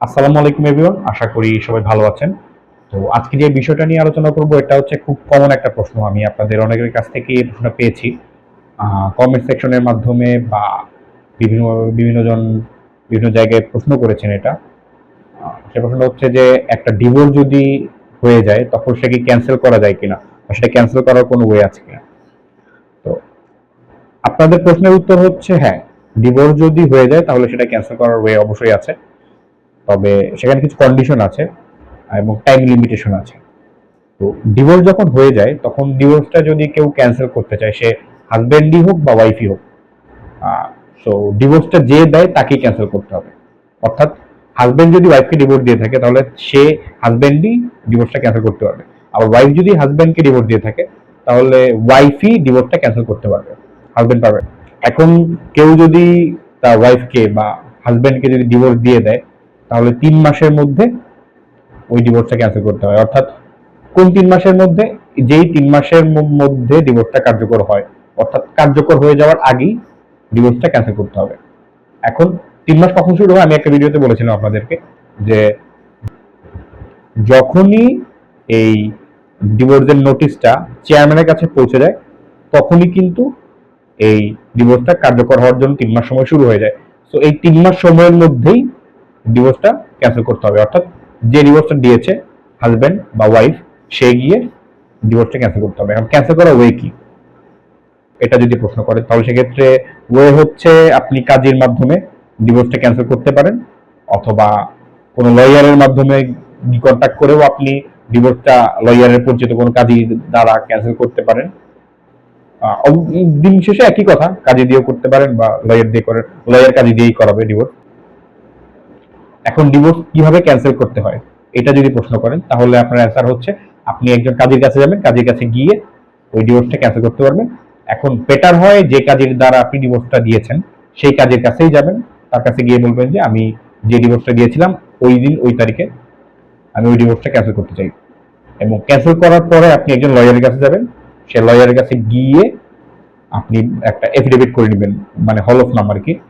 আসসালামু আলাইকুম এভরিওয়ান আশা করি সবাই ভালো আছেন। তো আজকে যে বিষয়টা নিয়ে আলোচনা করব, এটা হচ্ছে খুব কমন একটা প্রশ্ন। আমি আপনাদের অনেকের কাছ থেকে এই প্রশ্নটা পেয়েছি। কমেন্ট সেকশনের মাধ্যমে বা বিভিন্ন বিভিন্ন জন বিভিন্ন জায়গায় প্রশ্ন করেছেন এটা। সে প্রশ্ন হচ্ছে যে, একটা ডিভোর্স যদি হয়ে যায়, তখন সে কি ক্যান্সেল করা যায় কিনা? বা সেটা ক্যান্সেল করার কোনো ওয়ে আছে কিনা? তো আপনাদের প্রশ্নের উত্তর হচ্ছে হ্যাঁ ডিভোর্স যদি হয়ে যায়, তাহলে সেটা ক্যান্সেল করার ওয়ে অবশ্যই আছে। তবে সেখানে কিছু কন্ডিশন আছে এবং টাইম লিমিটেশন আছে। তো ডিভোর্স যখন হয়ে যায়, তখন ডিভোর্সটা যদি কেউ ক্যান্সেল করতে চায়, সে হাজবেন্ডই হোক বা ওয়াইফই হোক সো ডিভোর্সটা যে দেয় তাকেই ক্যান্সেল করতে হবে। অর্থাৎ হাজব্যান্ড যদি ওয়াইফকে ডিভোর্স দিয়ে থাকে, তাহলে সে হাজবেন্ডই ডিভোর্সটা ক্যান্সেল করতে পারবে। আবার ওয়াইফ যদি হাজবেন্ডকে ডিভোর্স দিয়ে থাকে, তাহলে ওয়াইফই ডিভোর্সটা ক্যান্সেল করতে পারবে। হাজবেন্ড পারবে। এখন কেউ যদি তার ওয়াইফকে বা হাজবেন্ডকে যদি ডিভোর্স দিয়ে দেয় তাহলে তিন মাসের মধ্যে ওই ডিভোর্সটা ক্যান্সেল করতে হয়। অর্থাৎ কোন তিন মাসের মধ্যে? যেই তিন মাসের মধ্যে ডিভোর্সটা কার্যকর হয়। অর্থাৎ কার্যকর হয়ে যাওয়ার আগেই ডিভোর্সটা ক্যান্সেল করতে হবে। এখন তিন মাস কখন শুরু হয়? আমি একটা ভিডিওতে বলেছিলাম আপনাদেরকে যে যখনই এই ডিভোর্সের নোটিশটা চেয়ারম্যানের কাছে পৌঁছে যায়, তখনই কিন্তু এই ডিভোর্সটা কার্যকর হওয়ার জন্য তিন মাস সময় শুরু হয়ে যায়। তো এই তিন মাস সময়ের মধ্যেই ডিভোর্সটা ক্যান্সেল করতে হবে। অর্থাৎ যে ডিভোর্সটা দিয়েছে হাজবেন্ড বা ওয়াইফ সে গিয়ে ডিভোর্সটা ক্যান্সেল করতে হবে। এখন ক্যান্সেল করার ওয়ে কি? এটা যদি প্রশ্ন করে, তাহলে সেক্ষেত্রে ওয়ে হচ্ছে আপনি কাজের মাধ্যমে ডিভোর্সটা ক্যান্সেল করতে পারেন, অথবা কোনো লয়ারের মাধ্যমে কন্ট্যাক্ট করেও আপনি ডিভোর্সটা লয়ারের পরিচিত কোনো কাজের দ্বারা ক্যান্সেল করতে পারেন। দিন শেষে একই কথা, কাজী দিয়েও করতে পারেন বা লয়ার দিয়ে করেন লয়ার কাজী দিয়েই করাবে ডিভোর্স এখন ডিভোর্স কীভাবে ক্যান্সেল করতে হয়? এটা যদি প্রশ্ন করেন তাহলে আপনার অ্যান্সার হচ্ছে আপনি একজন কাজীর কাছে যাবেন কাজীর কাছে গিয়ে ওই ডিভোর্সটা ক্যান্সেল করতে পারবেন। এখন বেটার হয় যে কাজের দ্বারা আপনি ডিভোর্সটা দিয়েছেন সেই কাজের কাছেই যাবেন তার কাছে গিয়ে বলবেন যে আমি যে ডিভোর্সটা দিয়েছিলাম ওই দিন ওই তারিখে আমি ওই ডিভোর্সটা ক্যান্সেল করতে চাই। এবং ক্যান্সেল করার পরে আপনি একজন লয়ারের কাছে যাবেন সে লয়ারের কাছে গিয়ে আপনি একটা এফিডেভিট করে নেবেন মানে হল অফ নাম্বার কি আহ,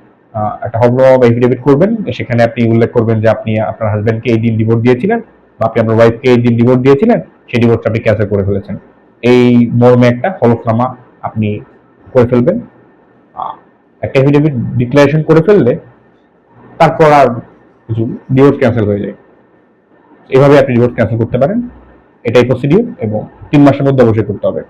একটা হল অফ এফিডেভিট করবেন, সেখানে আপনি উল্লেখ করবেন যে আপনি আপনার হাজব্যান্ডকে এই দিন ডিভোর্স দিয়েছিলেন বা আপনি আপনার ওয়াইফকে এই দিন ডিভোর্স দিয়েছিলেন, সেই ডিভোর্সটা আপনি ক্যান্সেল করে ফেলেছেন। এই মর্মে একটা হলফনামা আপনি করে ফেলবেন। একটা এফিডেভিট ডিক্লারেশন করে ফেললে তারপর আর কিছু ডিভোর্স ক্যান্সেল হয়ে যায়। এভাবে আপনি ডিভোর্স ক্যান্সেল করতে পারেন। এটাই প্রসিডিউর এবং তিন মাসের মধ্যে অবশ্যই করতে হবে।